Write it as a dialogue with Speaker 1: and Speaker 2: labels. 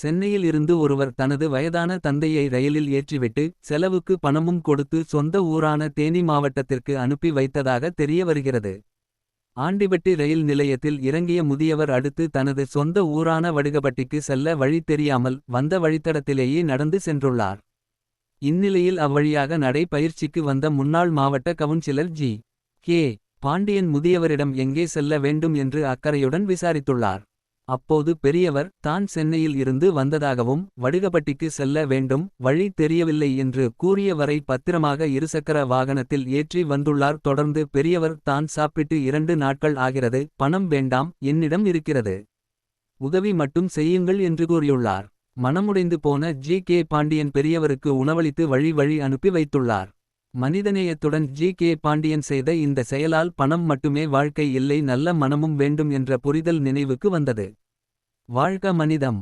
Speaker 1: சென்னையில் இருந்து ஒருவர் தனது வயதான தந்தையை ரயிலில் ஏற்றிவிட்டு செலவுக்கு பணமும் கொடுத்து சொந்த ஊரான தேனி மாவட்டத்திற்கு அனுப்பி வைத்ததாக தெரிய வருகிறது. ஆண்டிபட்டி ரயில் நிலையத்தில் இறங்கிய முதியவர் அடுத்து தனது சொந்த ஊரான வடுகபட்டிக்கு செல்ல வழி தெரியாமல் வந்த வழித்தடத்திலேயே நடந்து சென்றுள்ளார். இந்நிலையில் அவ்வழியாக நடை பயிற்சிக்கு வந்த முன்னாள் மாவட்ட கவுன்சிலர் ஜி. கே. பாண்டியன் முதியவரிடம் எங்கே செல்ல வேண்டும் என்று அக்கறையுடன் விசாரித்துள்ளார். அப்போது பெரியவர் தான் சென்னையில் இருந்து வந்ததாகவும் வடுகபட்டிக்கு செல்ல வேண்டும் வழி தெரியவில்லை என்று கூறியவரை பத்திரமாக இருசக்கர வாகனத்தில் ஏற்றி வந்துள்ளார் தொடர்ந்து பெரியவர் தான் சாப்பிட்டு இரண்டு நாட்கள் ஆகிறது பணம் வேண்டாம் என்னிடம் இருக்கிறது. உதவி மட்டும் செய்யுங்கள் என்று கூறியுள்ளார். மனமுடைந்து போன ஜி கே பாண்டியன் பெரியவருக்கு உணவளித்து வழி வழி அனுப்பி வைத்துள்ளார். மனிதநேயத்துடன் ஜி கே பாண்டியன் செய்த இந்த செயலால் பணம் மட்டுமே வாழ்க்கை இல்லை நல்ல மனமும் வேண்டும் என்ற புரிதல் நினைவுக்கு வந்தது. வாழ்க மனிதம்.